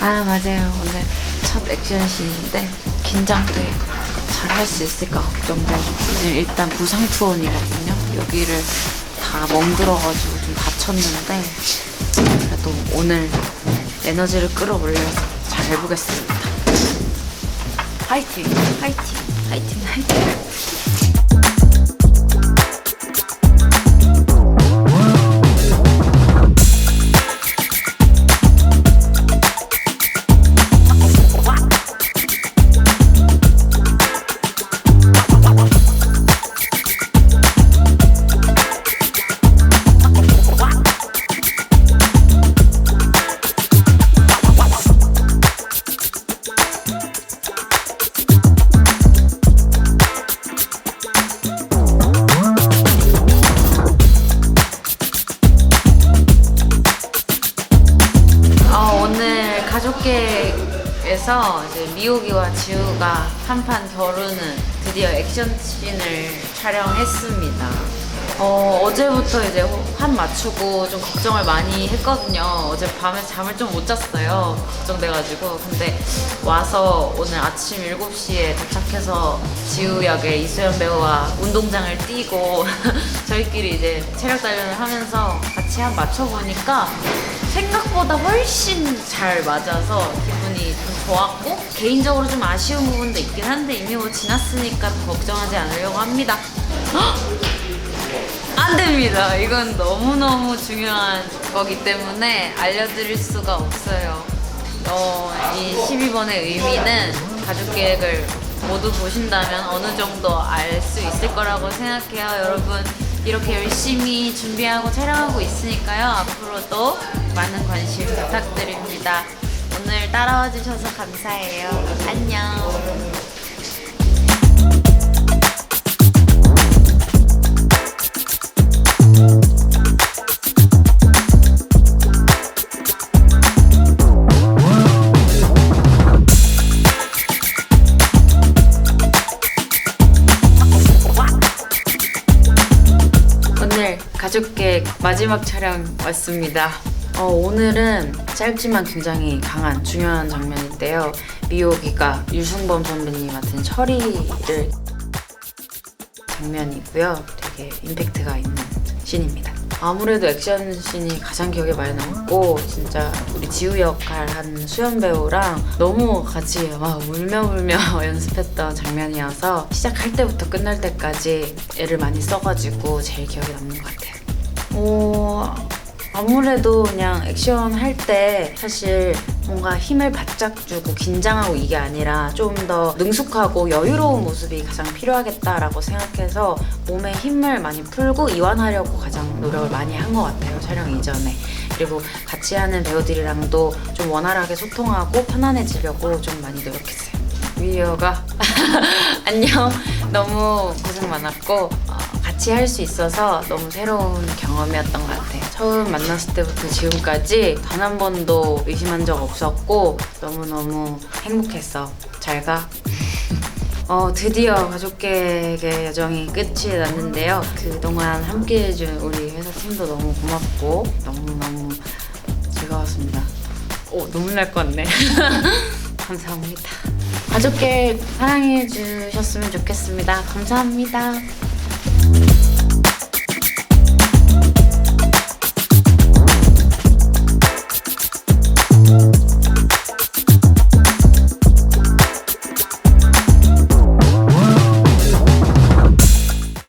아 맞아요. 오늘 첫 액션씬인데 긴장돼. 잘 할 수 있을까 걱정돼. 지금 일단 부상 투혼이거든요. 여기를 다 멍들어가지고 좀 다쳤는데 그래도 오늘 에너지를 끌어올려서 잘 해보겠습니다. 화이팅 화이팅 화이팅 화이팅 가족계에서 이제 미호기와 지우가 한판 겨루는 드디어 액션 씬을 촬영했습니다. 어, 어제부터 이제 한 맞추고 좀 걱정을 많이 했거든요. 어제 밤에 잠을 좀 못 잤어요. 걱정돼가지고. 근데 와서 오늘 아침 7시에 도착해서 지우 역의 이수연 배우와 운동장을 뛰고 저희끼리 이제 체력 단련을 하면서 같이 한 맞춰보니까 생각보다 훨씬 잘 맞아서 기분이 좀 좋았고 개인적으로 좀 아쉬운 부분도 있긴 한데 이미 뭐 지났으니까 더 걱정하지 않으려고 합니다. 헉! 안 됩니다. 이건 너무너무 중요한 거기 때문에 알려드릴 수가 없어요. 어, 이 12번의 의미는 가족 계획을 모두 보신다면 어느 정도 알 수 있을 거라고 생각해요. 여러분, 이렇게 열심히 준비하고 촬영하고 있으니까요. 앞으로도 많은 관심 부탁드립니다. 오늘 따라와 주셔서 감사해요. 안녕. 가족계 마지막 촬영 왔습니다. 어, 오늘은 짧지만 굉장히 강한 중요한 장면인데요. 미호기가 유승범 선배님 맡은 철이를 장면이고요. 되게 임팩트가 있는 씬입니다. 아무래도 액션씬이 가장 기억에 많이 남고 진짜 우리 지우 역할 한 수연 배우랑 너무 같이 막 울며 울며 연습했던 장면이어서 시작할 때부터 끝날 때까지 애를 많이 써가지고 제일 기억에 남는 것 같아요. 어, 아무래도 그냥 액션 할 때 사실 뭔가 힘을 바짝 주고 긴장하고 이게 아니라 좀 더 능숙하고 여유로운 모습이 가장 필요하겠다라고 생각해서 몸에 힘을 많이 풀고 이완하려고 가장 노력을 많이 한 것 같아요 촬영 이전에. 그리고 같이 하는 배우들이랑도 좀 원활하게 소통하고 편안해지려고 좀 많이 노력했어요. 위어가? 안녕. 너무 고생 많았고 어, 같이 할 수 있어서 너무 새로운 경험이었던 것 같아요. 처음 만났을 때부터 지금까지 단 한 번도 의심한 적 없었고 너무너무 행복했어. 잘 가. 어, 드디어 가족계획의 여정이 끝이 났는데요. 그동안 함께 해준 우리 회사 팀도 너무 고맙고 너무너무 즐거웠습니다. 오, 눈물 날 것 같네. 감사합니다. 가족계 사랑해 주셨으면 좋겠습니다. 감사합니다.